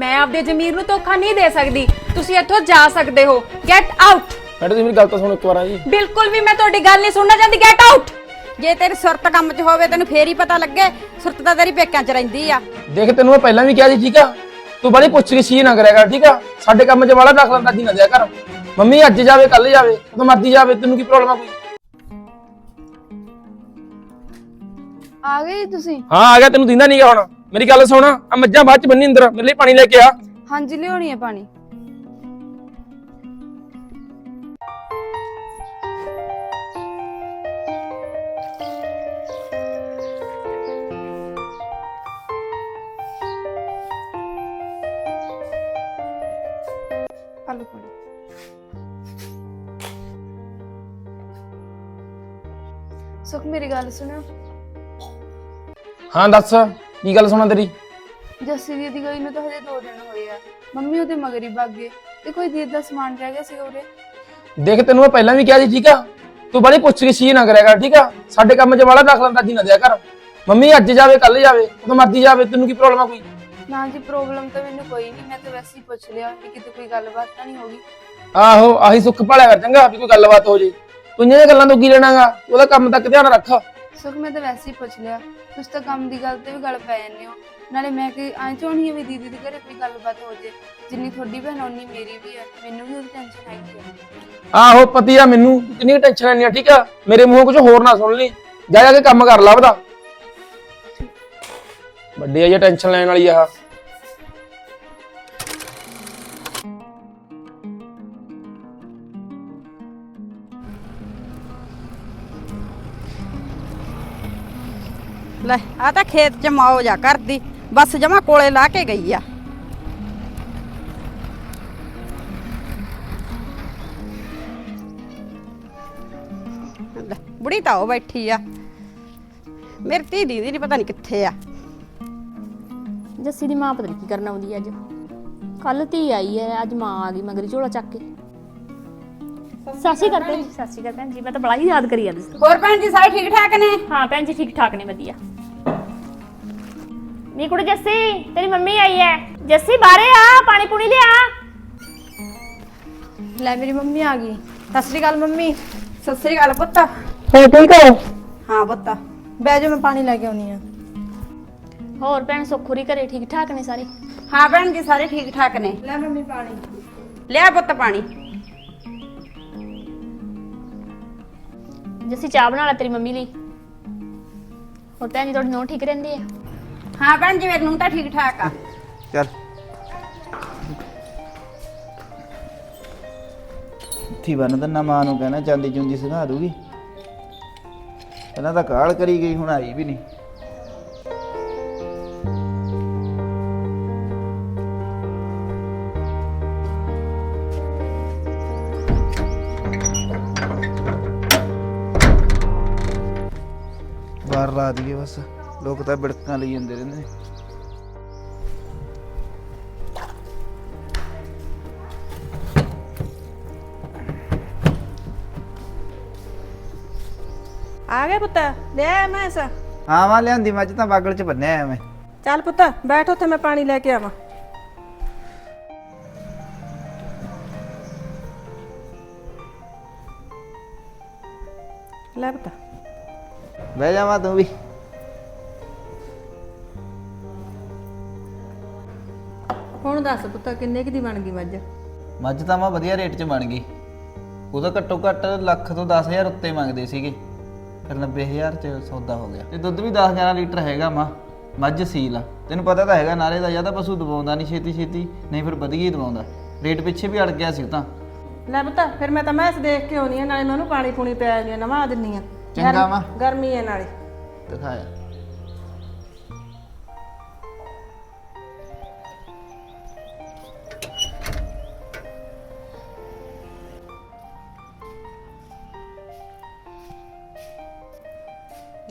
ਮੈਂ ਆਪਦੇ ਜ਼ਮੀਰ ਨੂੰ ਧੋਖਾ ਨਹੀਂ ਦੇ ਸਕਦੀ। ਤੁਸੀਂ ਇੱਥੋਂ ਜਾ ਸਕਦੇ ਹੋ। ਗੈਟ ਆਊਟ ਮੈਡਮ ਮੇਰੀ ਗੱਲ ਤਾਂ ਸੁਣੋ ਇੱਕ ਵਾਰ ਜੀ। ਬਿਲਕੁਲ ਵੀ ਮੈਂ ਤੁਹਾਡੀ ਗੱਲ ਨਹੀਂ ਸੁਣਨਾ ਚਾਹੁੰਦੀ। ਗੈਟ ਆਊਟ ਜੇ ਤੇਰੀ ਸੁਰਤ ਕੰਮ 'ਚ ਹੋਵੇ ਤੈਨੂੰ ਫੇਰ ਹੀ ਪਤਾ ਲੱਗੇ ਸੁਰਤ ਤਾਂ ਤੇਰੀ ਪੇਕਿਆਂ 'ਚ ਰਹਿੰਦੀ ਆ। ਦੇਖ ਤੈਨੂੰ ਮੈਂ ਪਹਿਲਾਂ ਵੀ ਕਿਹਾ ਸੀ ਠੀਕ ਆ? ਤੂੰ ਬੜੀ ਪੁੱਛ ਕੇ ਸੀ ਨਾ ਕਰਿਆ ਕਰ ਠੀਕ ਆ? ਸਾਡੇ ਕੰਮ 'ਚ ਵਾਲਾ ਦਖਲ ਅੰਦਾਜ਼ੀ ਨਾ ਦਿਆ ਕਰ। ਮੰਮੀ ਅੱਜ ਜਾਵੇ ਕੱਲ ਜਾਵੇ ਉਦੋਂ ਮਰਜ਼ੀ ਜਾਵੇ ਤੈਨੂੰ ਕੀ ਪ੍ਰੋਬਲਮ ਆ ਕੋਈ? ਆ ਗਏ ਜੀ ਤੁਸੀਂ? ਹਾਂ ਆ ਗਿਆ ਤੈਨੂੰ ਦਿੰਦਾ ਨਹੀਂਗਾ ਹੁਣ। ਮੇਰੀ ਗੱਲ ਸੁਣ ਆ ਮੱਝਾਂ ਬਾਅਦ ਚ ਬੰਨੀ ਅੰਦਰ ਮੇਰੇ ਲਈ ਪਾਣੀ ਲੈ ਕੇ ਆ। ਹਾਂਜੀ ਲਿਆਉਣੀ ਹੈ ਪਾਣੀ। ਆਲੂ ਪਾਣੀ। ਸੁਖ ਮੇਰੀ ਗੱਲ ਸੁਣੋ ਹਾਂ ਦੱਸ। ਕੀ ਗੱਲ ਸੁਣਾ ਤੇਰੀ? ਜੱਸੀ ਦੀ ਦੀ ਗਈ ਨੂੰ ਤਾਂ ਹਜੇ 2 ਦਿਨ ਹੋਏ ਆ। ਮੰਮੀ ਉਹਦੇ ਮਗਰ ਹੀ ਭੱਗ ਗਏ ਤੇ ਕੋਈ ਦੀਦ ਦਾ ਸਮਾਨ ਰਹਿ ਗਿਆ ਸੀ ਉਰੇ। ਦੇਖ ਤੈਨੂੰ ਮੈਂ ਪਹਿਲਾਂ ਵੀ ਕਿਹਾ ਸੀ ਠੀਕ ਆ? ਤੂੰ ਬੜੀ ਪੁੱਛ ਕੇ ਸੀ ਨਾ ਕਰਿਆ ਕਰ ਠੀਕ ਆ? ਸਾਡੇ ਕੰਮ 'ਚ ਵਾਲਾ ਦਖਲ ਅੰਦਾਜ਼ੀ ਨਾ ਦਿਆ ਕਰ। ਮੰਮੀ ਅੱਜ ਜਾਵੇ ਕੱਲ ਜਾਵੇ ਉਦੋਂ ਮਰਜ਼ੀ ਜਾਵੇ ਤੈਨੂੰ ਕੀ ਪ੍ਰੋਬਲਮ ਆ ਕੋਈ? ਨਾ ਜੀ ਪ੍ਰੋਬਲਮ ਤਾਂ ਮੈਨੂੰ ਕੋਈ ਨਹੀਂ ਮੈਂ ਤਾਂ ਵੈਸੇ ਹੀ ਪੁੱਛ ਲਿਆ ਕਿ ਕਿਤੇ ਕੋਈ ਗੱਲਬਾਤ ਤਾਂ ਨਹੀਂ ਹੋਗੀ ਆਹੋ ਆਹੀ ਸੁੱਖ ਭਾਲਿਆ ਕਰ ਚੰਗਾ ਵੀ ਕੋਈ ਗੱਲਬਾਤ ਹੋ ਜੇ। ਤੂੰ ਇਹਨਾਂ ਗੱਲਾਂ ਤੋਂ ਕੀ ਲੈਣਾਗਾ? ਉਹਦਾ ਕੰਮ ਤੱਕ ਧਿਆਨ ਰੱਖ। ਸੁਖ ਮੈਂ ਤਾਂ ਵੈਸੇ ਹੀ ਪੁੱਛ ਲਿਆ। ਤੁਸੀਂ ਤਾਂ ਕੰਮ ਦੀ ਗੱਲ ਤੇ ਵੀ ਗੱਲ ਪੈ ਜਾਂਦੇ ਹੋ। ਨਾਲੇ ਮੈਂ ਕਿ ਐਂ ਚਾਹਣੀ ਹੈ ਵੀ ਦੀਦੀ ਦੇ ਘਰੇ ਕੋਈ ਗੱਲਬਾਤ ਹੋ ਜੇ ਜਿੰਨੀ ਤੁਹਾਡੀ ਭੈਣ ਓਨੀ ਮੇਰੀ ਵੀ ਹੈ ਮੈਨੂੰ ਵੀ ਉਹਦੀ ਟੈਨਸ਼ਨ ਹੈਗੀ ਹੈ ਆਹੋ ਪਤੀ ਆ ਮੈਨੂੰ ਕਿੰਨੀ ਟੈਨਸ਼ਨ ਲੈਣੀ ਆ ਠੀਕ ਆ? ਮੇਰੇ ਮੂੰਹੋਂ ਕੁਝ ਹੋਰ ਨਾ ਸੁਣ ਲਈ। ਜਾ ਜਾ ਕੇ ਕੰਮ ਕਰ ਲੱਭਦਾ ਵੱਡੀ ਆ ਜੇ ਟੈਨਸ਼ਨ ਲੈਣ ਵਾਲੀ ਆ। ਲੈ ਆ ਤਾਂ ਖੇਤ 'ਚ ਮੌਜ ਆ ਕਰਦੀ ਬਸ ਜਮਾ ਕੋਲੇ ਲਾ ਕੇ ਗਈ ਆ। ਲੈ, ਬੁੜੀ ਤਾਂ ਉਹ ਬੈਠੀ ਆ। ਮੇਰੀ ਧੀ ਦੀ ਨਹੀਂ ਪਤਾ ਨਹੀਂ ਕਿੱਥੇ ਆ। ਜੱਸੀ ਦੀ ਮਾਂ ਪਤਾ ਨਹੀਂ ਕੀ ਕਰਨ ਆਉਂਦੀ ਹੈ ਅੱਜ। ਕੱਲ ਧੀ ਆਈ ਹੈ ਅੱਜ ਮਾਂ ਆ ਗਈ ਮਗਰੀ ਝੋਲਾ ਚੱਕ ਕੇ। ਸਤਿ ਸ਼੍ਰੀ ਅਕਾਲ ਭੈਣ ਜੀ? ਸਤਿ ਸ਼੍ਰੀ ਅਕਾਲ ਭੈਣ ਜੀ ਮੈਂ ਤਾਂ ਬੜਾ ਹੀ ਯਾਦ ਕਰੀ ਜਾਂਦੀ ਸੀ। ਹੋਰ ਭੈਣ ਜੀ ਸਾਰੇ ਠੀਕ ਠਾਕ ਨੇ? ਹਾਂ ਭੈਣ ਜੀ ਠੀਕ ਠਾਕ ਨੇ ਵਧੀਆ। ਨੀ ਕੁੜੀ ਜੱਸੀ ਤੇਰੀ ਮੰਮੀ ਆਈ ਹੈ ਜੱਸੀ ਬਾਹਰੇ ਆ ਪਾਣੀ ਪੂਣੀ ਲਿਆ। ਲੈ ਮੇਰੀ ਮੰਮੀ ਆ ਗਈ। ਸਤਿ ਸ੍ਰੀ ਅਕਾਲ ਮੰਮੀ। ਸਤਿ ਸ੍ਰੀ ਅਕਾਲ ਪੁੱਤ। ਹੋ ਠੀਕ ਹੋ? ਹਾਂ ਪੁੱਤ। ਬਹਿ ਜਾ ਮੈਂ ਪਾਣੀ ਲੈ ਕੇ ਆਉਣੀ ਆ। ਹੋਰ ਭੈਣ ਸੁਖੁਰੀ ਘਰੇ ਠੀਕ ਠਾਕ ਨੇ ਸਾਰੇ? ਹਾਂ ਭੈਣ ਜੀ ਸਾਰੇ ਠੀਕ ਠਾਕ ਨੇ। ਲੈ ਮੰਮੀ ਪਾਣੀ। ਲਿਆ ਪੁੱਤ ਪਾਣੀ। ਜੱਸੀ ਚਾਹ ਬਣਾ ਲੈ ਤੇਰੀ ਮੰਮੀ ਲਈ। ਹੋਰ ਭੈਣ ਜੀ ਤੁਹਾਡੀ ਨੋ ਠੀਕ ਰਹਿੰਦੀ ਹੈ ਹਾਂ ਭੈਣ ਜੀ ਮੈਨੂੰ ਤਾਂ ਠੀਕ ਠਾਕ ਆ। ਚੱਲ। ਥੀ ਬਨ ਦੰਨਾ ਮਾਂ ਨੂੰ ਕਹਿਣਾ ਚਾਂਦੀ ਚੁੰਦੀ ਸਿਖਾ ਦੂਗੀ। ਪਹਿਲਾਂ ਤਾਂ ਕਾਲ ਕਰੀ ਗਈ, ਹੁਣ ਆਈ ਵੀ ਨਹੀਂ। ਬਾਹਰ ਲਾ ਦਈਏ ਬਸ। ਲੋਕ ਤਾਂ ਬਿੜਕਾਂ ਲਈ ਜਾਂਦੇ ਰਹਿੰਦੇ ਨੇ। ਆ ਗਏ ਪੁੱਤ ਲੈ ਮੈਂ ਸਾ ਹਾਂ ਮਾਂ ਲਿਆਂਦੀ ਮੱਝ ਤਾਂ ਬਾਗਲ ਚ ਬੰਨਿਆ ਆ ਮੈਂ। ਚੱਲ ਪੁੱਤ ਬੈਠ ਉੱਥੇ ਮੈਂ ਪਾਣੀ ਲੈ ਕੇ ਆਵਾਂ। ਲੈ ਪੁੱਤ। ਬਹਿ ਜਾਵਾ ਤੂੰ ਵੀ। ਹੁਣ ਦੱਸ ਪੁੱਤ ਕਿੰਨੇ ਕੁ ਦੀ ਬਣ ਗਈ ਮੱਝ? ਮੱਝ ਤਾਂ ਮਾਂ ਵਧੀਆ ਰੇਟ 'ਚ ਬਣ ਗਈ। ਉਹਦਾ ਘੱਟੋ ਘੱਟ ਲੱਖ ਤੋਂ 10000 ਉੱਤੇ ਮੰਗਦੇ ਸੀਗੇ। ਫਿਰ 90000 'ਚ ਸੌਦਾ ਹੋ ਗਿਆ। ਤੇ ਦੁੱਧ ਵੀ 10 11 ਲੀਟਰ ਹੈਗਾ ਮਾਂ। ਮੱਝ ਸੀਲ ਆ। ਤੈਨੂੰ ਪਤਾ ਤਾਂ ਹੈਗਾ ਨਾਲੇ ਦਾ ਜ਼ਿਆਦਾ ਪਸ਼ੂ ਦਵਾਉਂਦਾ ਨਹੀਂ ਛੇਤੀ ਛੇਤੀ ਨਹੀਂ ਫਿਰ ਵਧੀਆ ਹੀ ਦਵਾਉਂਦਾ ਰੇਟ ਪਿੱਛੇ ਵੀ ਅੜ ਗਿਆ ਸੀ ਤਾਂ। ਲੈ ਪੁੱਤ ਫਿਰ ਮੈਂ ਤਾਂ ਮੈਸ ਦੇਖ ਕੇ ਆਉਣੀ ਆ ਨਾਲੇ ਮੈਂ ਉਹਨੂੰ ਪਾਣੀ ਪੂਣੀ ਪਿਆ ਦਿੰਦੀ ਆ ਨਵਾ ਦਿੰਨੀ ਆ। ਚੰਗਾ ਮਾਂ। ਗਰਮੀ ਹੈ ਨਾਲੇ। ਦਿਖਾਇਆ।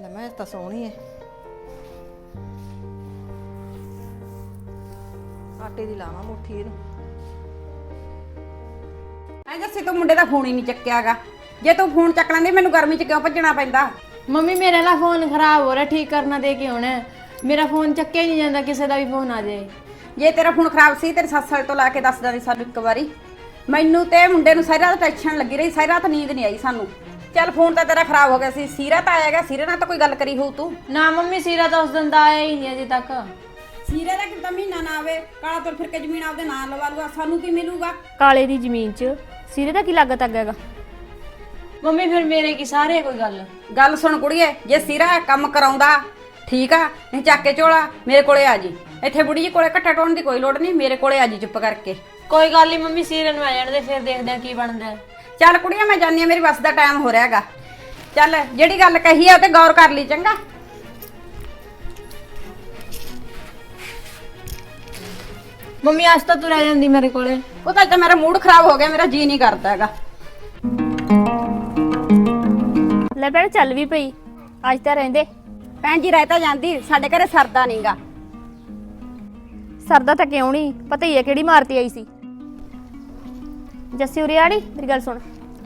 ਲੈ ਮੈਂ ਤਾਂ ਸੋਹਣੀ ਹੈ ਆਟੇ ਦੀ ਲਾਵਾਂ ਮੁੱਠੀ ਇਹਨੂੰ। ਐ ਜੱਸੀ ਤੂੰ ਮੁੰਡੇ ਦਾ ਫੋਨ ਹੀ ਨਹੀਂ ਚੱਕਿਆਗਾ। ਜੇ ਤੂੰ ਫੋਨ ਚੱਕ ਲੈਂਦੀ ਮੈਨੂੰ ਗਰਮੀ 'ਚ ਕਿਉਂ ਭੱਜਣਾ ਪੈਂਦਾ? ਮੰਮੀ ਮੇਰਾ ਨਾ ਫੋਨ ਖਰਾਬ ਹੋ ਰਿਹਾ ਠੀਕ ਕਰਨਾ ਦੇ ਕੇ ਆਉਣਾ। ਹੈ। ਮੇਰਾ ਫੋਨ ਚੱਕਿਆ ਹੀ ਨਹੀਂ ਜਾਂਦਾ ਕਿਸੇ ਦਾ ਵੀ ਫੋਨ ਆ ਜਾਏ ਜੇ ਤੇਰਾ ਫੋਨ ਖਰਾਬ ਸੀ ਤੇਰੇ ਸੱਸ ਵਾਲੇ ਤੋਂ ਲਾ ਕੇ ਦੱਸ ਦਿੰਦੀ ਸਾਨੂੰ ਇੱਕ ਵਾਰੀ। ਮੈਨੂੰ ਤੇ ਮੁੰਡੇ ਨੂੰ ਸਾਰੀ ਰਾਤ ਟੈਨਸ਼ਨ ਲੱਗੀ ਰਹੀ ਸਾਰੀ ਰਾਤ ਨੀਂਦ ਨਹੀਂ ਆਈ ਸਾਨੂੰ। ਚੱਲ ਫੋਨ ਤਾਂ ਤੇਰਾ ਖਰਾਬ ਹੋ ਗਿਆ ਸੀ ਸੀਰਾ ਤਾਂ ਆਏਗਾ ਸੀਰੇ ਨਾਲ ਤਾਂ ਕੋਈ ਗੱਲ ਕਰੀ ਹੋਊ ਤੂੰ। ਨਾ ਮੰਮੀ ਸੀਰਾ ਤਾਂ ਉਸ ਦਿਨ ਦਾ ਆਇਆ ਹੀ ਨਹੀਂ ਅਜੇ ਤੱਕ। ਸੀਰੇ ਦਾ ਕਿਤਾ ਮਹੀਨਾ ਨਾ ਆਵੇ ਕਾਲਾ ਤੁਰ ਫਿਰ ਕੇ ਜ਼ਮੀਨ ਆਪਦੇ ਨਾਂ ਲਵਾ ਲੂਗਾ ਸਾਨੂੰ ਕੀ ਮਿਲੂਗਾ? ਕਾਲੇ ਦੀ ਜ਼ਮੀਨ 'ਚ। ਸਿਰੇ ਦਾ ਕੀ ਲਾਗਤ ਹੈਗਾ? ਮੰਮੀ ਫਿਰ ਮੇਰੇ ਕੀ ਸਾਰੇ ਕੋਈ ਗੱਲ? ਗੱਲ ਸੁਣ ਕੁੜੀਏ ਜੇ ਸੀਰਾ ਕੰਮ ਕਰਾਉਂਦਾ ਠੀਕ ਆ ਨਹੀਂ ਚੱਕ ਕੇ ਝੋਲਾ ਮੇਰੇ ਕੋਲੇ ਆ ਜੀ। ਇੱਥੇ ਬੁੜੀ ਜੀ ਕੋਲੇ ਘੱਟਾ ਟੋਣ ਦੀ ਕੋਈ ਲੋੜ ਨਹੀਂ ਮੇਰੇ ਕੋਲੇ ਆ ਜੀ ਚੁੱਪ ਕਰਕੇ। ਕੋਈ ਗੱਲ ਨਹੀਂ ਮੰਮੀ ਸੀਰੇ ਨੂੰ ਆ ਜਾਣ ਦੇ ਫਿਰ ਦੇਖਦੇ ਆ ਕੀ ਬਣਦਾ ਹੈ। ਚੱਲ ਕੁੜੀਆਂ ਮੈਂ ਜਾਣੀ ਆ ਮੇਰੀ ਬੱਸ ਦਾ ਟਾਈਮ ਹੋ ਰਿਹਾ ਹੈਗਾ। ਚੱਲ ਜਿਹੜੀ ਗੱਲ ਕਹੀ ਆ ਉਹ ਤੇ ਗੌਰ ਕਰ ਲਈ ਚੰਗਾ। ਮੰਮੀ ਅੱਜ ਤਾਂ ਤੂੰ ਰਹਿ ਜਾਂਦੀ ਮੇਰੇ ਕੋਲੇ। ਉਹ ਤਾਂ ਅੱਜ ਤਾਂ ਮੇਰਾ ਮੂਡ ਖਰਾਬ ਹੋ ਗਿਆ ਮੇਰਾ ਜੀ ਨਹੀਂ ਕਰਦਾ ਹੈਗਾ। ਲੈ ਭੈਣ ਚੱਲ ਵੀ ਪਈ। ਅੱਜ ਤਾਂ ਰਹਿੰਦੇ। ਭੈਣ ਜੀ ਰਹਿ ਤਾਂ ਜਾਂਦੀ ਸਾਡੇ ਘਰੇ ਸਰਦਾ ਨਹੀਂਗਾ ਸਰਦਾ ਤਾਂ ਕਿਉਂ ਨਹੀਂ ਪਤਾ ਹੀ ਹੈ ਕਿਹੜੀ ਮਾਰਤੀ ਆਈ ਸੀ। ਜੱਸੀ ਉਰੇ ਆੜੀ ਮੇਰੀ ਗੱਲ ਸੁਣ।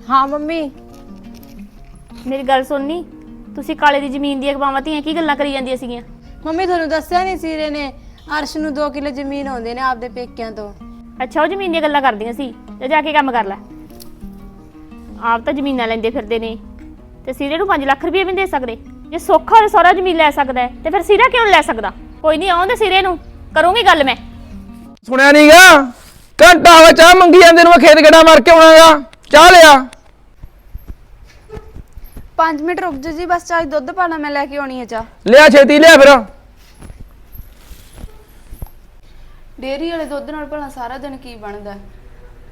ਹਾਂ ਮੰਮੀ। ਮੇਰੀ ਗੱਲ ਸੁਣਨੀ ਤੁਸੀਂ ਕਾਲੇ ਦੀ ਜ਼ਮੀਨ ਦੀਆਂ ਗਵਾਵਾਂ ਧੀਆਂ ਕੀ ਗੱਲਾਂ ਕਰੀ ਜਾਂਦੀਆਂ ਸੀਗੀਆਂ? ਮੰਮੀ ਤੁਹਾਨੂੰ ਦੱਸਿਆ ਨਹੀਂ ਸੀਰੇ ਨੇ ਅਰਸ਼ ਨੂੰ 2 ਕਿਲੋ ਜ਼ਮੀਨ ਆਉਂਦੇ ਨੇ ਆਪਦੇ ਪੇਕਿਆਂ ਤੋਂ। ਅੱਛਾ ਉਹ ਜ਼ਮੀਨ ਦੀਆਂ ਗੱਲਾਂ ਕਰਦੀਆਂ ਸੀ ਤੇ ਜਾ ਕੇ ਕੰਮ ਕਰ ਲੈ। ਆਪ ਤਾਂ ਜ਼ਮੀਨਾਂ ਲੈਂਦੇ ਫਿਰਦੇ ਨੇ ਤੇ ਸੀਰੇ ਨੂੰ 5 ਲੱਖ ਰੁਪਏ ਵੀ ਦੇ ਸਕਦੇ। ਜੇ ਸੌਖਾ ਹੋਵੇ ਸਾਰਾ ਜ਼ਮੀਨ ਲੈ ਸਕਦਾ ਹੈ, ਤੇ ਫਿਰ ਸੀਰਾ ਕਿਉਂ ਲੈ ਸਕਦਾ? ਕੋਈ ਨਹੀਂ ਆਉਂਦੇ ਸੀਰੇ ਨੂੰ ਕਰੂੰਗੀ ਗੱਲ ਮੈਂ। ਸੁਣਿਆ ਨਹੀਂਗਾ ਘੰਟਾ ਹੋਇਆ ਚਾਹ ਮੰਗੀ ਜਾਂਦੇ ਨੂੰ ਮੈਂ ਖੇਤ ਗੜਾ ਮਾਰ ਕੇ ਆਉਣਾਗਾ। ਚਾਹ ਲਿਆ। 5 ਮਿੰਟ ਰੁਕ ਜਾ ਜੀ ਬਸ ਚਾਹ ਦੁੱਧ ਪਾਣਾ ਮੈਂ ਲੈ ਕੇ ਆਉਣੀ ਹੈ ਚਾਹ। ਲਿਆ ਛੇਤੀ ਲਿਆ ਫਿਰ। ਡੇਅਰੀ ਵਾਲੇ ਦੁੱਧ ਨਾਲ ਭਲਾ ਸਾਰਾ ਦਿਨ ਕੀ ਬਣਦਾ? ਹੈ?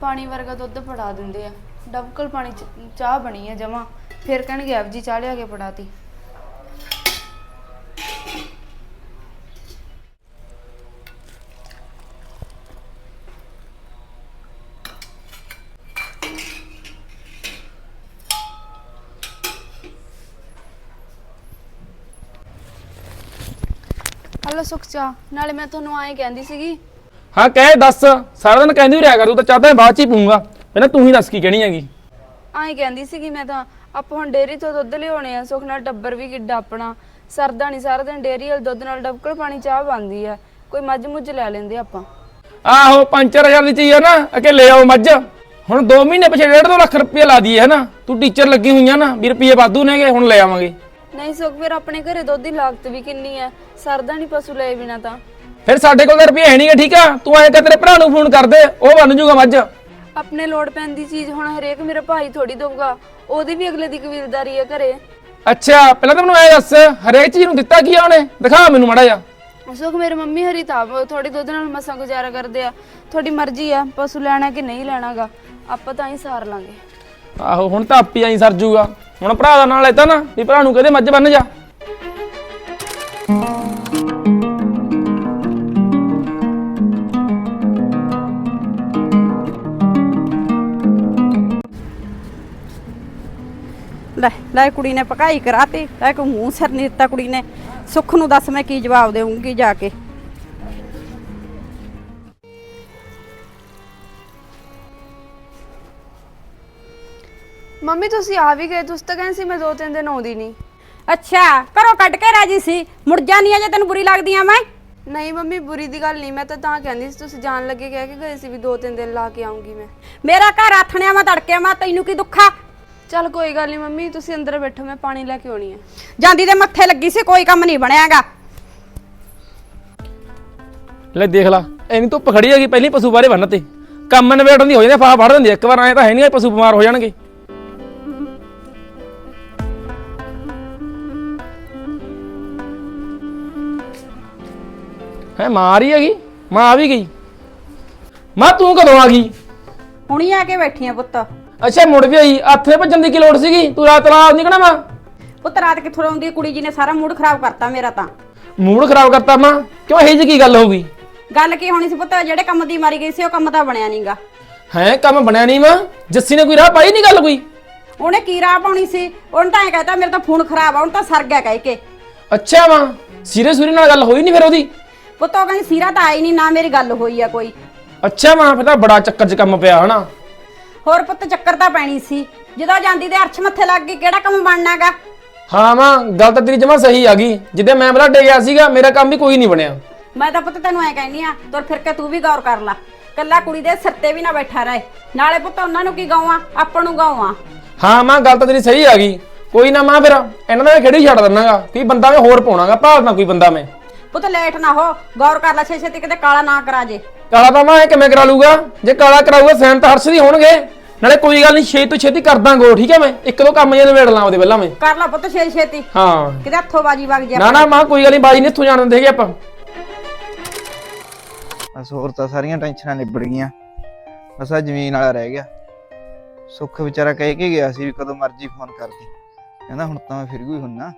ਪਾਣੀ ਵਰਗਾ ਦੁੱਧ ਫੜਾ ਦਿੰਦੇ ਆ। ਡਬਕਲ ਪਾਣੀ ਚ ਚਾਹ ਬਣੀ ਹੈ ਜਮਾ। ਫਿਰ ਕਹਿਣਗੇ ਆਪ ਜੀ ਚਾਹ ਲਿਆ ਕੇ ਫੜਾਤੀ। ਹਲੋ ਸੁਖ ਚਾਹ। ਨਾਲੇ ਮੈਂ ਤੁਹਾਨੂੰ ਆਏ ਕਹਿੰਦੀ ਸੀਗੀ। ਹਾਂ ਕਹਿ ਦੱਸ। ਸਾਰਾ ਦਿਨ ਕਹਿੰਦੀ ਰਿਹਾ ਕਰ ਤੂੰ ਤਾਂ ਚਾਹਤਾ ਬਾਅਦ ਚ ਹੀ ਪੂੰਗਾ ਪਹਿਲਾਂ ਤੂੰ ਹੀ ਦੱਸ ਕੀ ਕਹਿਣੀ ਹੈਗੀ। ਆਏ ਕਹਿੰਦੀ ਸੀਗੀ ਮੈਂ ਤਾਂ ਆਪਾਂ ਹੁਣ ਡੇਅਰੀ ਤੋਂ ਦੁੱਧ ਲਿਆਉਣੇ ਆ ਸੁਖ ਨਾਲ ਟੱਬਰ ਵੀ ਕਿੱਡਾ ਆਪਣਾ। ਸਰਦਾ ਨਹੀਂ ਸਾਰਾ ਦਿਨ ਡੇਅਰੀ ਵਾਲੇ ਦੁੱਧ ਨਾਲ ਡਬਕਲ ਪਾਣੀ ਚਾਹ ਬਣਦੀ ਆ। ਕੋਈ ਮੱਝ ਮੁੱਝ ਲੈ ਲੈਂਦੇ ਆਪਾਂ। ਆਹੋ 5000 ਦੀ ਚੀਜ਼ ਹੈ ਨਾ ਅਕੇ ਲੈ ਆਓ ਮੱਝ। ਹੁਣ 2 ਮਹੀਨੇ ਪਿਛੇ 1.5 ਲੱਖ ਰੁਪਏ ਲਾ ਦਈਏ ਹੈ ਨਾ ਤੂੰ ਟੀਚਰ ਲੱਗੀ ਹੋਈਆਂ ਨਾ 20 ਰੁਪਏ ਵਾਧੂ ਨੇਗੇ ਹੁਣ ਲੈ ਆਵਾਂਗੇ। ਨਹੀਂ ਸੁਖ ਫਿਰ ਆਪਣੇ ਘਰੇ ਦੁੱਧ ਦੀ ਲਾਗਤ ਵੀ ਕਿੰਨੀ ਆ ਸਰਦਾ ਨਹੀਂ ਪਸ਼ੂ ਲਏ ਬਿਨਾ ਤਾਂ। ਫਿਰ ਸਾਡੇ ਕੋਲ ਤਾਂ ਰੁਪਏ ਹੈ ਨਹੀਂਗੇ ਠੀਕ ਆ? ਤੂੰ ਐਂ ਕਰ ਤੇਰੇ ਭਰਾ ਨੂੰ ਫੋਨ ਕਰ ਦੇ ਉਹ ਬਣ ਜੂਗਾ ਮੱਝ। ਆਪਣੇ ਲੋੜ ਪੈਂਦੀ ਚੀਜ਼ ਹੁਣ ਹਰੇਕ ਮੇਰਾ ਭਾਈ ਥੋੜੀ ਦਊਗਾ। ਉਹਦੀ ਵੀ ਅਗਲੇ ਦੀ ਕਬੀਲਦਾਰੀ ਆ ਘਰੇ। ਅੱਛਾ ਪਹਿਲਾਂ ਤਾਂ ਮੈਨੂੰ ਐ ਦੱਸ ਹਰੇਕ ਚੀਜ਼ ਨੂੰ ਦਿੱਤਾ ਕੀ ਆ ਉਹਨੇ? ਦਿਖਾ ਮੈਨੂੰ ਮਾੜਾ ਜਾ ਸੁਖ ਮੇਰੇ ਮੰਮੀ ਹਰੀ ਤਾਂ ਥੋੜੀ ਦੁੱਧ ਨਾਲ ਮਸਾਂ ਗੁਜ਼ਾਰਾ ਕਰਦੇ ਆ। ਤੁਹਾਡੀ ਮਰਜ਼ੀ ਆ ਪਸ਼ੂ ਲੈਣਾ ਕਿ ਨਹੀਂ ਲੈਣਾਗਾ ਆਪਾਂ ਤਾਂ ਹੀ ਸਾਰ ਲਾਂਗੇ। ਆਹੋ ਹੁਣ ਤਾਂ ਆਪੀ ਆਈ ਸਰ ਜੂਗਾ। ਹੁਣ ਭਰਾ ਦਾ ਨਾਲ ਲੈਤਾ ਨਾ ਵੀ ਭਰਾ ਨੂੰ ਕਹਦੇ ਮੱਝ ਬੰਨ ਜਾ। ਲੈ ਲੈ ਕੁੜੀ ਨੇ ਪਕਾਈ ਕਰਾਤੀ, ਲੈ ਕੋ ਮੂੰਹ ਸਿਰ ਨਹੀਂ ਦਿੱਤਾ ਕੁੜੀ ਨੇ। ਸੁੱਖ ਨੂੰ ਦੱਸ ਮੈਂ ਕੀ ਜਵਾਬ ਦੇਵਾਂਗੀ ਜਾ ਕੇ। ਮੰਮੀ ਤੁਸੀਂ ਆ ਵੀ ਗਏ ਤੁਸੀਂ ਤਾਂ ਕਹਿੰਦੇ ਸੀ ਮੈਂ ਦੋ ਤਿੰਨ ਦਿਨ ਆਉਂਦੀ ਨਹੀਂ। ਅੱਛਾ ਘਰੋਂ ਕੱਢ ਕੇ ਰਾਜੀ ਸੀ। ਮੁੜ ਜਾਨੀ ਆ ਜੇ ਤੈਨੂੰ ਬੁਰੀ ਲੱਗਦੀ ਆ ਮੈਂ? ਨਹੀਂ ਮੰਮੀ ਬੁਰੀ ਦੀ ਗੱਲ ਨਹੀਂ ਮੈਂ ਤਾਂ ਤਾਂ ਕਹਿੰਦੀ ਸੀ ਤੁਸੀਂ ਜਾਣ ਲੱਗੇ ਕਹਿ ਕੇ ਗਏ ਸੀ ਵੀ ਦੋ ਤਿੰਨ ਦਿਨ ਲਾ ਕੇ ਆਉਂਗੀ ਮੈਂ। ਮੇਰਾ ਘਰ ਆਥਣਿਆ ਮੈਂ ਤੜਕਿਆ ਮੈਂ ਤੈਨੂੰ ਕੀ ਦੁੱਖਾ ਚੱਲ ਕੋਈ ਗੱਲ ਨਹੀਂ ਮੰਮੀ ਤੁਸੀਂ ਅੰਦਰ ਬੈਠੋ ਮੈਂ ਪਾਣੀ ਲੈ ਕੇ ਆਉਣੀ ਹੈ ਜਾਂਦੀ ਦੇ ਮੱਥੇ ਲੱਗੀ ਸੀ ਕੋਈ ਕੰਮ ਨਹੀਂ ਬਣਿਆਗਾ। ਲੈ ਦੇਖ ਲਾ ਐਨੀ ਧੁੱਪ ਖੜੀ ਹੈਗੀ ਪਹਿਲੀ ਪਸ਼ੂ ਬਾਰੇ ਬੰਨ ਤੇ ਕੰਮ ਨਵੇੜਨ ਦੀ ਹੋ ਜਾਂਦੇ ਫਾਹ ਫੜ ਦਿੰਦੀ ਆ। ਇੱਕ ਵਾਰ ਆਏ ਤਾਂ ਹੈ ਨਹੀਂ ਪਸ਼ੂ ਬਿਮਾਰ ਹੋ ਜਾਣਗੇ। ਹੈ ਮਾਂ ਆ ਰਹੀ ਹੈਗੀ? ਮਾਂ ਆ ਵੀ ਗਈ। ਮਾਂ ਤੂੰ ਕਦੋਂ ਆ ਗਈ? ਹੁਣੀ ਆ ਕੇ ਬੈਠੀ ਆ ਪੁੱਤ। ਅੱਛਾ ਮੁੜ ਵੀ ਆਈ। ਹੱਥੇ ਭੱਜਣ ਦੀ ਕੀ ਲੋੜ ਸੀਗੀ? ਤੂੰ ਰਾਤ ਰਾਤ ਨਿਕਣਾ ਮਾਂ? ਪੁੱਤ ਰਾਤ ਕਿੱਥੋਂ ਆਉਂਦੀ ਆ? ਕੁੜੀ ਜੀ ਨੇ ਸਾਰਾ ਮੂਡ ਖਰਾਬ ਕਰਤਾ ਮੇਰਾ ਤਾਂ। ਮੂਡ ਖਰਾਬ ਕਰਤਾ ਮਾਂ? ਕਿਉਂ ਇਹ ਜੀ ਕੀ ਗੱਲ ਹੋ ਗਈ? ਗੱਲ ਕੀ ਹੋਣੀ ਸੀ ਪੁੱਤ? ਜਿਹੜੇ ਕੰਮ ਦੀ ਮਾਰੀ ਗਈ ਸੀ ਉਹ ਕੰਮ ਤਾਂ ਬਣਿਆ ਨਹੀਂਗਾ ਹੈ ਕੰਮ ਬਣਿਆ ਨਹੀਂ ਮਾਂ? ਜੱਸੀ ਨੇ ਕੋਈ ਰਾਹ ਪਾਈ ਨਹੀਂ ਗੱਲ ਕੋਈ? ਉਹਨੇ ਕੀ ਰਾਹ ਪਾਉਣੀ ਸੀ? ਉਹਨੇ ਤਾਂ ਐ ਕਹਤਾ ਮੇਰਾ ਤਾਂ ਫੋਨ ਖਰਾਬ ਆ ਉਹਨੂੰ ਤਾਂ ਸਰ ਗਿਆ ਕਹਿ ਕੇ। ਅੱਛਾ ਮਾਂ ਸੀਰੇ ਸੂਰੀ ਨਾਲ ਗੱਲ ਹੋਈ ਨਹੀਂ ਫਿਰ ਉਹਦੀ? ਪੁੱਤ ਉਹ ਕਹਿੰਦੀ ਸੀਰਾ ਤਾਂ ਆਈ ਨਹੀਂ ਨਾ ਮੇਰੀ ਗੱਲ ਹੋਈ ਆ ਕੋਈ। ਅੱਛਾ ਮਾਂ ਫਿਰ ਤਾਂ ਬੜਾ ਚੱਕਰ 'ਚ ਕੰਮ ਪਿਆ ਹਨਾ। ਹੋਰ ਪੁੱਤ ਚੱਕਰ ਤਾਂ ਪੈਣੀ ਸੀ। ਜਦੋਂ ਜਾਂਦੀ ਤੇ ਅਰਸ਼ ਮੱਥੇ ਲੱਗ ਗਈ ਕਿਹੜਾ ਕੰਮ ਬਣਨਾਗਾ ਹਾਂ ਮਾਂ ਗੱਲ ਤਾਂ ਤੇਰੀ ਜਮਾ ਸਹੀ ਆ ਗਈ। ਜਿੱਦੇ ਮੈਂ ਬਲੱਡੇ ਗਿਆ ਸੀਗਾ ਮੇਰਾ ਕੰਮ ਵੀ ਕੋਈ ਨਹੀਂ ਬਣਿਆ। ਮੈਂ ਤਾਂ ਪੁੱਤ ਤੈਨੂੰ ਐ ਕਹਿੰਦੀ ਆ ਤੁਰ ਫਿਰ ਕੇ ਤੂੰ ਵੀ ਗੌਰ ਕਰ ਲੈ। ਕੱਲਾ ਕੁੜੀ ਦੇ ਸਿਰ ਤੇ ਵੀ ਨਾ ਬੈਠਾ ਰਹੇ। ਨਾਲੇ ਪੁੱਤ ਉਹਨਾਂ ਨੂੰ ਕੀ ਗਾਵਾਂ ਆਪਾਂ ਨੂੰ ਗਾਵਾਂ ਹਾਂ ਮਾਂ ਗੱਲ ਤਾਂ ਤੇਰੀ ਸਹੀ ਆ ਗਈ। ਕੋਈ ਨਾ ਮਾਂ ਫਿਰ ਇਹਨਾਂ ਦਾ ਖੇੜੀ ਛੱਡ ਦਿੰਨਾਗਾ। ਕੋਈ ਬੰਦਾ ਮੈਂ ਹੋਰ ਪਾਉਣਾਗਾ ਭਾਲ ਨਾ ਕੋਈ ਬੰਦਾ ਮੈਂ। ਪੁੱਤ ਲੇਟ ਨਾ ਹੋ ਗੌਰ ਕਰ ਲੈ ਛੇ ਛੇਤੀ ਕਿਤੇ ਕਾਲਾ ਨਾ ਕਰਾ ਜੇ। ਕਾਲਾ ਤਾਂ ਮੈਂ ਇਹ ਕਿਵੇਂ ਕਰਾ ਲੂਗਾ? ਜੇ ਕਾਲਾ ਕਰਾਊਗਾ ਸੈਨ ਤਾਂ ਹਰਸ਼ ਦੀ ਹੋਣਗੇ। ਨਾਲੇ ਕੋਈ ਗੱਲ ਨਹੀਂ ਛੇ ਤੋਂ ਛੇਤੀ ਕਰ ਦਾਂਗੋ ਠੀਕ ਹੈ ਮੈਂ? ਇੱਕ ਦੋ ਕੰਮ ਜੇ ਨਿਬੇੜ ਲਾਂ ਉਹਦੇ ਪਹਿਲਾਂ ਮੈਂ। ਕਰ ਲੈ ਪੁੱਤ ਛੇ ਛੇਤੀ ਹਾਂ। ਕਿਤੇ ਹੱਥੋਂ ਬਾਜੀ ਵਗ ਜਾ। ਨਾ ਨਾ ਮਾਂ ਕੋਈ ਗੱਲ ਨਹੀਂ ਬਾਜੀ ਨਹੀਂ ਇੱਥੋਂ ਜਾਣ ਦਿੰਦੇ ਹੈਗੇ ਆਪਾਂ। ਬਸ ਹੋਰ ਤਾਂ ਸਾਰੀਆਂ ਟੈਨਸ਼ਨਾਂ ਨਿਬੜ ਗਈਆਂ। ਬਸ ਆ ਜ਼ਮੀਨ ਵਾਲਾ ਰਹਿ ਗਿਆ। ਸੁੱਖ ਵਿਚਾਰਾ ਕਹਿ ਕੇ ਗਿਆ ਸੀ ਵੀ ਕਦੋਂ ਮਰਜ਼ੀ ਫੋਨ ਕਰਦੀ ਕਹਿੰਦਾ ਹੁਣ ਤਾਂ ਮੈਂ ਫਿਰ ਵੀ ਹੁੰਨਾ।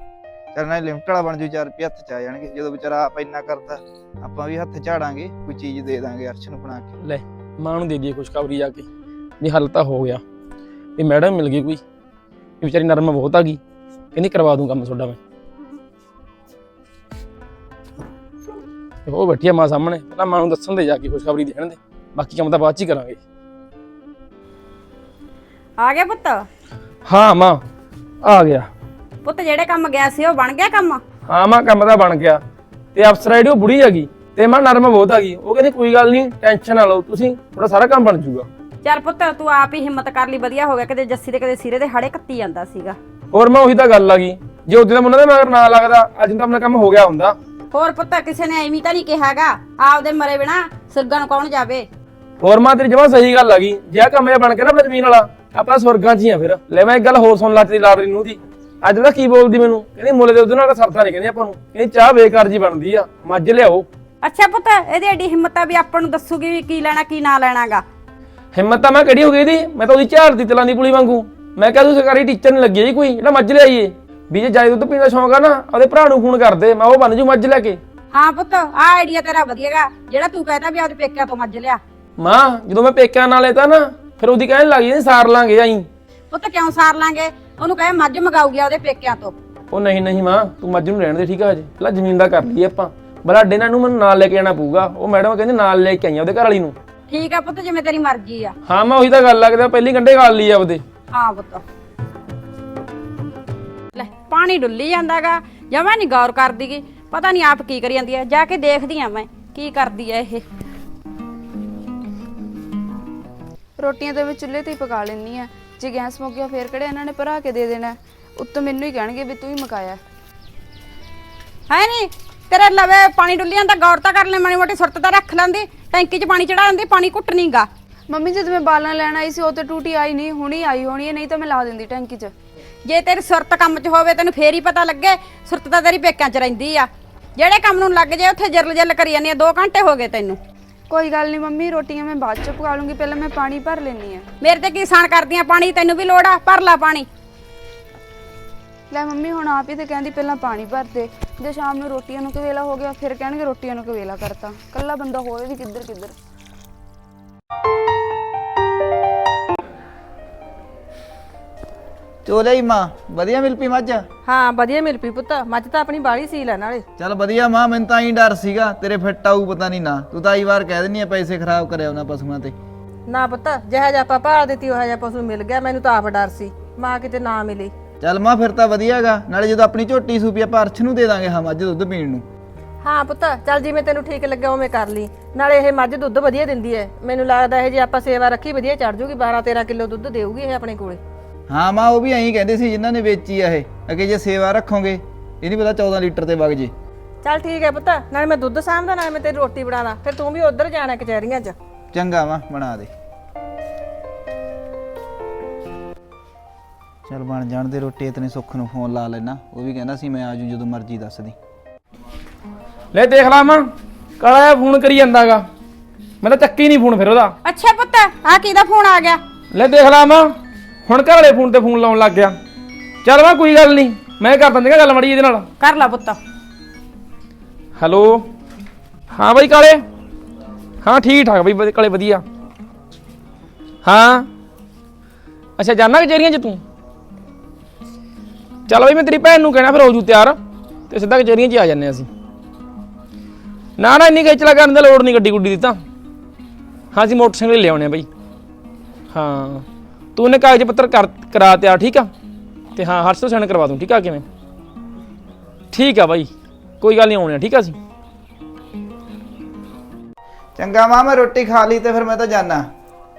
ਚੱਲ ਨਾ ਲਿਮਟ ਵਾਲਾ ਬਣ ਜੂ 4 ਰੁਪਏ ਹੱਥ ਚ ਆ ਜਾਣਗੇ। ਜਦੋਂ ਵਿਚਾਰਾ ਆਪ ਇੰਨਾ ਕਰਦਾ ਆਪਾਂ ਵੀ ਹੱਥ ਝਾੜਾਂਗੇ ਕੋਈ ਚੀਜ਼ ਦੇ ਦਾਂਗੇ ਅਰਸ਼ ਨੂੰ ਬਣਾ ਕੇ। ਲੈ ਮਾਂ ਨੂੰ ਦੇ ਦਈਏ ਖੁਸ਼ਖਬਰੀ ਜਾ ਕੇ। ਵੀ ਹੱਲ ਤਾਂ ਹੋ ਗਿਆ। ਵੀ ਮੈਡਮ ਮਿਲ ਗਈ ਕੋਈ ਇਹ ਵਿਚਾਰੀ ਨਰਮ ਬਹੁਤ ਆ ਗਈ ਕਹਿੰਦੀ ਕਰਵਾ ਦੂੰ ਕੰਮ ਤੁਹਾਡਾ ਮੈਂ। ਤੇ ਉਹ ਬੈਠੀ ਆ ਮਾਂ ਸਾਹਮਣੇ ਪਹਿਲਾਂ ਮਾਂ ਨੂੰ ਦੱਸਣ ਦੇ ਜਾ ਕੇ ਖੁਸ਼ਖਬਰੀ ਦੇਣ ਦੇ ਬਾਕੀ ਕੰਮ ਤਾਂ ਬਾਅਦ ਚ ਹੀ ਕਰਾਂਗੇ। ਆ ਗਿਆ ਪੁੱਤ? ਹਾਂ ਮਾਂ ਆ ਗਿਆ। ਪੁੱਤ ਜਿਹੜੇ ਕੰਮ ਗਿਆ ਸੀ ਉਹ ਬਣ ਗਿਆ ਕੰਮ? ਹਾਂ ਮਾਂ ਕੰਮ ਤਾਂ ਬਣ ਗਿਆ। ਤੇ ਅਫਸਰ ਆਈਡੀ ਉਹ ਬੁੜੀ ਹੈਗੀ ਤੇ ਮਾਂ ਨਰਮ ਬਹੁਤ ਹੈਗੀ। ਉਹ ਕਹਿੰਦੀ ਕੋਈ ਗੱਲ ਨਹੀਂ ਟੈਨਸ਼ਨ ਨਾ ਲਓ ਤੁਸੀਂ ਤੁਹਾਡਾ ਸਾਰਾ ਕੰਮ ਬਣ ਜਾਊਗਾ। ਚੱਲ ਪੁੱਤ ਤੂੰ ਆਪ ਹੀ ਹਿੰਮਤ ਕਰ ਲਈ ਵਧੀਆ ਹੋ ਗਿਆ ਕਦੇ ਜੱਸੀ ਦੇ ਕਦੇ ਸਿਰੇ ਦੇ ਹਾੜੇ ਕੱਤੀ ਜਾਂਦਾ ਸੀਗਾ। ਹੋਰ ਮੈਂ ਉਹੀ ਤਾਂ ਗੱਲ ਆ ਗਈ। ਜੇ ਉਹਦੇ ਦਾ ਮੁੰਡਾ ਦੇ ਮਗਰ ਨਾ ਲੱਗਦਾ ਅੱਜ ਤਾਂ ਆਪਣਾ ਕੰਮ ਹੋ ਗਿਆ ਹੁੰਦਾ। ਹੋਰ ਪੁੱਤ ਕਿਸੇ ਨੇ ਐਵੇਂ ਤਾਂ ਨਹੀਂ ਕਿਹਾਗਾ ਆਪਦੇ ਮਰੇ ਬਿਨਾ ਸੁਰਗਾਂ ਨੂੰ ਕੌਣ ਜਾਵੇ? ਹੋਰ ਮਾਂ ਤੇਰੀ ਜਮਾ ਸਹੀ ਗੱਲ ਆ ਗਈ। ਜੇ ਆਹ ਕੰਮ ਇਹ ਬਣ ਕੇ ਨਾ ਆਪਣੀ ਜ਼ਮੀਨ ਵਾਲਾ ਆਪਾਂ ਸਵਰਗਾਂ 'ਚ ਹੀ ਆ ਫਿਰ। ਲੈ ਮੈਂ ਇੱਕ ਗੱਲ ਹੋਰ ਸੁਣ ਲੱਤੀ ਲਾਡਰੀ ਨੂੰ ਦੀ। ਅੱਜ ਦਾ ਕੀ ਬੋਲਦੀ ਮੈਨੂੰ? ਕਹਿੰਦੀ ਮੁੱਲ ਦੇ ਉਹਦੇ ਨਾਲ ਤਾਂ ਸਰਦਾ ਨਹੀਂ ਕਹਿੰਦੀ ਆਪਾਂ ਨੂੰ। ਕਹਿੰਦੀ ਚਾਹ ਬੇਕਾਰ ਜੀ ਬਣਦੀ ਆ ਮੱਝ ਲਿਆਓ। ਅੱਛਾ ਪੁੱਤ ਇਹਦੀ ਐਡੀ ਹਿੰਮਤ ਆ ਵੀ ਆਪਾਂ ਨੂੰ ਦੱਸੂਗੀ ਵੀ ਕੀ ਲੈਣਾ ਕੀ ਨਾ ਲੈਣਾਗਾ। ਹਿੰਮਤ ਤਾਂ ਮੈਂ ਕਿਹੜੀ ਹੋ ਗਈ ਇਹਦੀ? ਮੈਂ ਤਾਂ ਉਹਦੀ ਝਾੜ ਦੀ ਤਲਾਂ ਦੀ ਪੁਲੀ ਵਾਂਗੂ। ਮੈਂ ਕਿਹਾ ਤੂੰ ਸਰਕਾਰੀ ਟੀਚਰ ਨਹੀਂ ਲੱਗੀ ਜੀ ਕੋਈ ਜਿਹੜਾ ਮੱਝ ਲਿਆਈਏ ਵੀ ਜੇ ਜਾਈ ਦੁੱਧ ਪੀਣ ਦਾ ਸ਼ੌਂਕ ਆ ਨਾ ਉਹਦੇ ਭਰਾ ਨੂੰ ਫੋਨ ਕਰ ਦੇ ਮੈਂ ਉਹ ਬਣ ਜੂ ਮੱਝ ਲੈ ਕੇ। ਹਾਂ ਪੁੱਤ ਆ ਆਈਡੀਆ ਤੇਰਾ ਵਧੀਆਗਾ ਜਿਹੜਾ ਤੂੰ ਕਹਿੰਦਾ ਵੀ ਆਪਦੇ ਪੇਕਿਆਂ ਤੋਂ ਮੱਝ ਲਿਆ। ਮਾਂ ਜਦੋਂ ਮੈਂ ਪੇਕਿਆਂ ਨਾਲ ਲੈਤਾ ਨਾ ਫਿਰ ਉਹਦੀ ਕਹਿਣ ਲੱਗ ਗਈ ਸਾਰ ਲਾਂਗੇ ਆਈ। ਪੁੱਤ ਕਿਉਂ ਸਾਰ ਲਾਂਗੇ? ਉਹਨੂੰ ਕਹੇ ਮੱਝ ਮਗਾਊਗੀ ਉਹਦੇ ਪੇਕਿਆਂ ਤੋਂ। ਉਹ ਨਹੀਂ ਨਹੀਂ ਮਾਂ ਤੂੰ ਮੱਝ ਨੂੰ ਰਹਿਣ ਦੇ ਠੀਕ ਆ ਹਜੇ। ਪਹਿਲਾਂ ਜ਼ਮੀਨ ਦਾ ਕਰ ਲਈਏ ਆਪਾਂ। ਬਲਾਡੇ ਨਾਲ ਨੂੰ ਮੈਨੂੰ ਨਾਲ ਲੈ ਕੇ ਜਾਣਾ ਪਊਗਾ। ਉਹ ਮੈਡਮ ਕਹਿੰਦੇ ਨਾਲ ਲੈ ਕੇ ਆਈਆਂ ਉਹਦੇ ਘਰ ਵਾਲੀ ਨੂੰ। ਠੀਕ ਆ ਪੁੱਤ ਜਿਵੇਂ ਤੇਰੀ ਮਰਜ਼ੀ ਆ। ਹਾਂ ਮੈਂ ਉਹੀ ਤਾਂ ਗੱਲ ਲੱਗਦਾ ਪਹਿਲੀ ਗੰਡੇ ਗਾਲ ਲਈ ਆ ਉਹਦੇ ਹਾਂ ਪੁੱਤ। ਲੈ ਪਾਣੀ ਡੁੱਲੀ ਜਾਂਦਾਗਾ ਜਮਾ ਨਹੀਂ ਗੌਰ ਕਰਦੀ ਗੀ। ਪਤਾ ਨਹੀਂ ਆਪ ਕੀ ਕਰੀ ਜਾਂਦੀ ਆ ਜਾ ਕੇ ਦੇਖਦੀ ਆ ਮੈਂ ਕੀ ਕਰਦੀ ਆ ਇਹ। ਰੋਟੀਆਂ ਤਾਂ ਮੈਂ ਚੁੱਲ੍ਹੇ ਤੇ ਹੀ ਪਕਾ ਲੈਣੀ ਆ। ਜੇ ਗੈਸ ਮੁੱਕ ਗਿਆ ਫੇਰ ਕਿਹੜੇ ਇਹਨਾਂ ਨੇ ਭਰਾ ਕੇ ਦੇ ਦੇਣਾ? ਉੱਤੋਂ ਮੈਨੂੰ ਹੀ ਕਹਿਣਗੇ ਵੀ ਤੂੰ ਹੀ ਮਕਾਇਆ। ਹੈ ਨਹੀਂ ਤੇਰੇ ਲਵੇ ਪਾਣੀ ਡੁੱਲੀ ਜਾਂਦਾ ਗੌਰ ਤਾਂ ਕਰ ਲੈ ਮਾੜੀ ਮੋਟੀ ਸੁਰਤ ਤਾਂ ਰੱਖ ਲੈਂਦੀ ਟੈਂਕੀ 'ਚ ਪਾਣੀ ਚੜਾ ਲੈਂਦੀ ਪਾਣੀ ਘੁੱਟ ਨਹੀਂਗਾ ਮੰਮੀ ਜਦ ਮੈਂ ਬਾਲਾਂ ਲੈਣ ਆਈ ਸੀ ਉਹ ਤੇ ਟੂਟੀ ਆਈ ਨਹੀਂ ਹੁਣੀ ਆਈ ਹੋਣੀ ਹੈ ਨਹੀਂ ਤਾਂ ਮੈਂ ਲਾ ਦਿੰਦੀ ਟੈਂਕੀ 'ਚ। ਜੇ ਤੇਰੀ ਸੁਰਤ ਕੰਮ 'ਚ ਹੋਵੇ ਤੈਨੂੰ ਫੇਰ ਹੀ ਪਤਾ ਲੱਗੇ ਸੁਰਤ ਤਾਂ ਤੇਰੀ ਪੇਕਿਆਂ 'ਚ ਰਹਿੰਦੀ ਆ। ਜਿਹੜੇ ਕੰਮ ਨੂੰ ਲੱਗ ਜੇ ਉੱਥੇ ਜਰਲ ਜਰਲ ਕਰੀ ਜਾਂਦੀ ਆ 2 ਘੰਟੇ ਹੋ ਗਏ ਤੈਨੂੰ। ਕੋਈ ਗੱਲ ਨਹੀਂ ਮੰਮੀ ਰੋਟੀਆਂ ਮੈਂ ਬਾਅਦ 'ਚ ਪਕਾ ਲੂੰਗੀ ਪਹਿਲਾਂ ਮੈਂ ਪਾਣੀ ਭਰ ਲੈਣੀ ਆ ਮੇਰੇ ਤੇ ਕੀ ਸਾਨ ਕਰਦੀਆਂ ਪਾਣੀ ਤੈਨੂੰ ਵੀ ਲੋੜ ਆ ਭਰ ਲੈ ਪਾਣੀ। ਲੈ ਮੰਮੀ ਹੁਣ ਆਪ ਹੀ ਤੇ ਕਹਿੰਦੀ ਪਹਿਲਾਂ ਪਾਣੀ ਭਰ ਦੇ ਜੇ ਸ਼ਾਮ ਨੂੰ ਰੋਟੀਆਂ ਨੂੰ ਕਵੇਲਾ ਹੋ ਗਿਆ ਫਿਰ ਕਹਿਣਗੇ ਰੋਟੀਆਂ ਨੂੰ ਕਵੇਲਾ ਕਰਤਾ। ਕੱਲਾ ਬੰਦਾ ਹੋਵੇ ਵੀ ਕਿੱਧਰ ਕਿੱਧਰ ਚੋਲੇ ਹੀ ਮਾਂ ਵਧੀਆ ਮਿਲ ਪਈ ਮੱਝ? ਹਾਂ ਵਧੀਆ ਮਿਲ ਪਈ ਪੁੱਤ। ਮੱਝ ਤਾਂ ਆਪਣੀ ਬਾੜੀ ਸੀ ਲੈ ਨਾਲੇ। ਚੱਲ ਵਧੀਆ ਮਾਂ ਮੈਨੂੰ ਤਾਂ ਹੀ ਡਰ ਸੀਗਾ ਤੇਰੇ ਫਿੱਟ ਆਊ ਪਤਾ ਨਹੀਂ ਨਾ। ਤੂੰ ਤਾਂ ਆਈ ਵਾਰ ਕਹਿ ਦਿੰਨੀ ਆ ਪੈਸੇ ਖਰਾਬ ਕਰਿਆ ਉਹਨਾਂ ਪਸ਼ੂਆਂ ਤੇ। ਨਾ ਪੁੱਤ ਜਿਹੋ ਜਿਹਾ ਆਪਾਂ ਭਾਲ ਦਿੱਤੀ ਉਹ ਜਿਹਾ ਪਸ਼ੂ ਮਿਲ ਗਿਆ ਮੈਨੂੰ ਤਾਂ ਆਪ ਡਰ ਸੀ। ਮਾਂ ਕਿਤੇ ਨਾ ਮਿਲੀ। ਚੱਲ ਮਾਂ ਫਿਰ ਤਾਂ ਵਧੀਆਗਾ ਨਾਲੇ ਜਦੋਂ ਆਪਣੀ ਝੋਟੀ ਸੂਪੀ ਆਪਾਂ ਅਰਸ਼ ਨੂੰ ਦੇ ਦਾਂਗੇ ਹਾਂ ਮੱਝ ਦੁੱਧ ਪੀਣ ਨੂੰ। ਹਾਂ ਪੁੱਤ ਚੱਲ ਜਿਵੇਂ ਤੈਨੂੰ ਠੀਕ ਲੱਗਿਆ ਉਵੇਂ ਕਰ ਲਈ। ਨਾਲੇ ਇਹ ਮੱਝ ਦੁੱਧ ਵਧੀਆ ਦਿੰਦੀ ਹੈ ਮੈਨੂੰ ਲੱਗਦਾ ਇਹ ਜੇ ਆਪਾਂ ਸੇਵਾ ਰੱਖੀ ਵਧੀਆ ਚੜ ਜੂਗੀ 12 13 ਕਿਲੋ ਦੁੱਧ ਦੇਊਗੀ ਇਹ ਆਪਣੇ ਕੋਲੇ। ਹਾਂ ਮਾਂ ਉਹ ਵੀ ਐਂ ਕਹਿੰਦੇ ਸੀ ਜਿਨ੍ਹਾਂ ਨੇ ਵੇਚੀ ਆ ਇਹ। ਅਗੇ ਜੇ ਸੇਵਾ ਰੱਖੋਗੇ ਇਹ ਨਹੀਂ ਪਤਾ 14 ਲੀਟਰ ਤੇ ਵਗ ਜੇ। ਚੱਲ ਠੀਕ ਹੈ ਪੁੱਤ ਨਾਲੇ ਮੈਂ ਦੁੱਧ ਸਾਂਭਦਾ ਨਾਲੇ ਮੈਂ ਤੇਰੀ ਰੋਟੀ ਬਣਾਦਾ ਫਿਰ ਤੂੰ ਵੀ ਉਧਰ ਜਾਣਾ ਕਚਹਿਰੀਆਂ 'ਚ। ਚੰਗਾ ਮਾਂ ਬਣਾ ਦੇ। ਚੱਲ ਬਣ ਜਾਣ ਦੇ ਰੋਟੀ ਇਤਨੇ ਸੁੱਖ ਨੂੰ ਫੋਨ ਲਾ ਲੈਣਾ। ਉਹ ਵੀ ਕਹਿੰਦਾ ਸੀ ਮੈਂ ਆਜੂ ਜਦੋਂ ਮਰਜ਼ੀ ਦੱਸ ਦੀ। ਲੈ ਦੇਖ ਲਾ ਮਾਂ ਕਾਲਾ ਫੋਨ ਕਰੀ ਜਾਂਦਾਗਾ। ਮੈਂ ਤਾਂ ਚੱਕੀ ਨਹੀਂ ਫੋਨ ਫਿਰ ਉਹਦਾ। ਅੱਛਾ ਪੁੱਤ ਆ ਕਿਹਦਾ ਫੋਨ ਆ ਗਿਆ? ਲੈ ਦੇਖ ਲਾ ਮਾਂ। ਹੁਣ ਘਰ ਵਾਲੇ ਫੋਨ ਤੇ ਫੋਨ ਲਾਉਣ ਲੱਗ ਗਿਆ। ਚੱਲ ਮਾਂ ਕੋਈ ਗੱਲ ਨਹੀਂ। ਮੈਂ ਕਰ ਦਿੰਦਾ ਗੱਲ ਮੜੀ ਇਹਦੇ ਨਾਲ। ਕਰ ਲੈ ਪੁੱਤ। ਹੈਲੋ? ਹਾਂ ਬਾਈ ਕਾਲੇ? ਹਾਂ ਠੀਕ ਠਾਕ ਬਈ ਕਾਲੇ ਵਧੀਆ। ਹਾਂ? ਅੱਛਾ ਜਾਣਾ ਕਚੇਰੀਆਂ ਚ ਤੂੰ? ਚੱਲ ਬਈ ਮੈਂ ਤੇਰੀ ਭੈਣ ਨੂੰ ਕਹਿਣਾ ਫਿਰ ਹੋ ਜੂ ਤਿਆਰ। ਤੇ ਸਿੱਧਾ ਕਚੇਰੀਆਂ ਚ ਆ ਜਾਂਦੇ ਅਸੀਂ। ਨਾ ਨਾ ਇੰਨੀ ਖੇਚਲਾ ਕਰਨ ਦੀ ਲੋੜ ਨਹੀਂ ਗੱਡੀ ਗੁੱਡੀ ਦੀ ਤਾਂ। ਹਾਂ ਅਸੀਂ ਮੋਟਰਸਾਈਕਲ ਹੀ ਲਿਆਉਣੇ ਆ ਬਈ। ਹਾਂ। ਤੂੰ ਨੇ ਕਾਗਜ਼ ਪੱਤਰ ਕਰ ਕਰਾ ਤਿਆਰ ਠੀਕ ਆ? ਤੇ ਹਾਂ ਹਰਸ਼ ਤੋਂ ਸੈਂਡ ਕਰਵਾ ਦੂੰ ਠੀਕ ਆ ਕਿਵੇਂ? ਠੀਕ ਆ ਬਾਈ ਕੋਈ ਗੱਲ ਨਹੀਂ ਆਉਣੇ ਆ ਠੀਕ ਆ ਅਸੀਂ। ਚੰਗਾ ਮਾਂ ਮੈਂ ਰੋਟੀ ਖਾ ਲਈ ਤੇ ਫਿਰ ਮੈਂ ਤਾਂ ਜਾਣਾ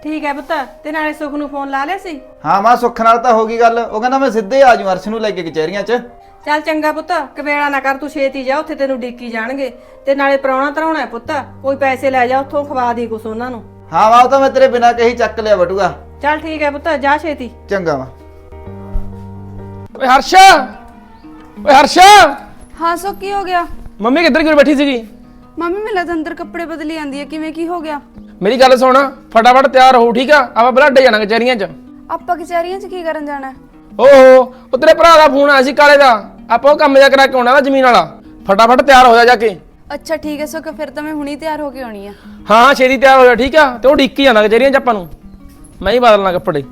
ਠੀਕ ਹੈ ਪੁੱਤ ਤੇ ਨਾਲੇ ਸੁਖ ਨੂੰ ਫੋਨ ਲਾ ਲਿਆ ਸੀ? ਹਾਂ ਮਾਂ ਸੁੱਖ ਨਾਲ ਤਾਂ ਹੋ ਗਈ ਗੱਲ। ਉਹ ਕਹਿੰਦਾ ਮੈਂ ਸਿੱਧੇ ਆ ਜੂ ਅਰਸ਼ ਨੂੰ ਲੈ ਕੇ ਕਚਹਿਰੀਆਂ 'ਚ। ਚੱਲ ਚੰਗਾ ਪੁੱਤ ਕਵੇੜਾ ਨਾ ਕਰ ਤੂੰ ਛੇਤੀ ਜਾ ਉੱਥੇ ਤੈਨੂੰ ਡੀਕੀ ਜਾਣਗੇ। ਤੇ ਨਾਲੇ ਪ੍ਰਾਹੁਣਾ ਧਰਾਉਣਾ ਹੈ ਪੁੱਤ ਕੋਈ ਪੈਸੇ ਲੈ ਜਾ ਉੱਥੋਂ ਖਵਾ ਦੀ ਕੁਛ ਉਹਨਾਂ ਨੂੰ। ਹਾਂ ਮਾਂ ਉਹ ਤਾਂ ਮੈਂ ਤੇਰੇ ਬਿਨਾਂ ਕਹੀ ਚੱਕ ਲਿਆ ਬਟੂਆ। ਚੱਲ ਠੀਕ ਹੈ ਪੁੱਤ ਜਾ ਛੇਤੀ। ਚੰਗਾ ਮਾਂ ਓਏ ਹਰਸ਼ਾ! ਓਏ ਹਰਸ਼ਾ! ਹਾਂ ਸੋ ਕੀ ਹੋ ਗਿਆ? ਮੰਮੀ ਕਿੱਧਰ ਕਿਉਂ ਬੈਠੀ ਸੀਗੀ? ਮੰਮੀ ਮਿਲਾ ਤਾਂ ਅੰਦਰ ਕੱਪੜੇ ਬਦਲੀ ਆਂਦੀ ਹੈ ਕਿਵੇਂ ਕੀ ਹੋ ਗਿਆ? ਮੇਰੀ ਗੱਲ ਸੁਣ ਫਟਾਫਟ ਤਿਆਰ ਹੋ ਠੀਕ ਆ? ਆਪਾਂ ਬਲੱਡੇ ਜਾਣਾ ਕਚਹਿਰੀਆਂ 'ਚ। ਆਪਾਂ ਕਚਹਿਰੀਆਂ 'ਚ ਕੀ ਕਰਨ ਜਾਣਾ? ਹੈ? ਓਹੋ ਉਹ ਤੇਰੇ ਭਰਾ ਦਾ ਫੋਨ ਆਇਆ ਸੀ ਕਾਲੇ ਦਾ। ਆਪਾਂ ਉਹ ਕੰਮ ਜਾ ਕਰਾ ਕੇ ਆਉਣਾ ਨਾ ਜ਼ਮੀਨ ਵਾਲਾ। ਫਟਾਫਟ ਤਿਆਰ ਹੋ ਜਾ ਜਾ ਕੇ। ਅੱਛਾ ਠੀਕ ਹੈ ਸੋ ਕਿ ਫਿਰ ਤਾਂ ਮੈਂ ਹੁਣੀ ਤਿਆਰ ਹੋ ਕੇ ਆਉਣੀ ਆ। ਹਾਂ ਛੇਤੀ ਤਿਆਰ ਹੋ ਜਾ ਠੀਕ ਆ? ਤੇ ਉਹ ਡਿੱਕੀ ਜਾਂਦਾ ਕਚਹਿਰੀਆਂ 'ਚ ਆਪਾਂ ਨੂੰ। ਮੈਂ ਹੀ ਬਦਲਣਾ ਕੱਪੜੇ।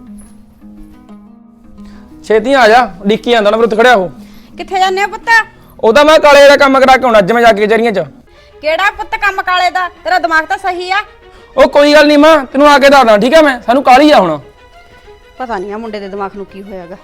ਛੇਤੀ ਆ ਜਾ ਡਿੱਕੀ ਜਾਂਦਾ ਨਾ ਉੱਤੇ ਖੜਿਆ ਉਹ ਕਿੱਥੇ ਜਾਂਦੇ ਹੋ ਪੁੱਤ? ਉਹਦਾ ਮੈਂ ਕਾਲੇ ਦਾ ਕੰਮ ਕਰਾ ਕੇ ਆਉਣਾ ਅੱਜ ਮੈਂ ਜਾ ਕੇ ਕਚਹਿਰੀਆਂ 'ਚ। ਕਿਹੜਾ ਪੁੱਤ ਕੰਮ ਕਾਲੇ ਦਾ? ਤੇਰਾ ਦਿਮਾਗ ਤਾਂ ਸਹੀ ਆ। ਉਹ ਕੋਈ ਗੱਲ ਨਹੀਂ ਮਾਂ ਤੈਨੂੰ ਆ ਕੇ ਦੱਸਦਾ ਠੀਕ ਆ ਮੈਂ? ਸਾਨੂੰ ਕਾਲੀ ਆ ਹੁਣ। ਪਤਾ ਨਹੀਂ ਆ ਮੁੰਡੇ ਦੇ ਦਿਮਾਗ ਨੂੰ ਕੀ ਹੋਇਆਗਾ।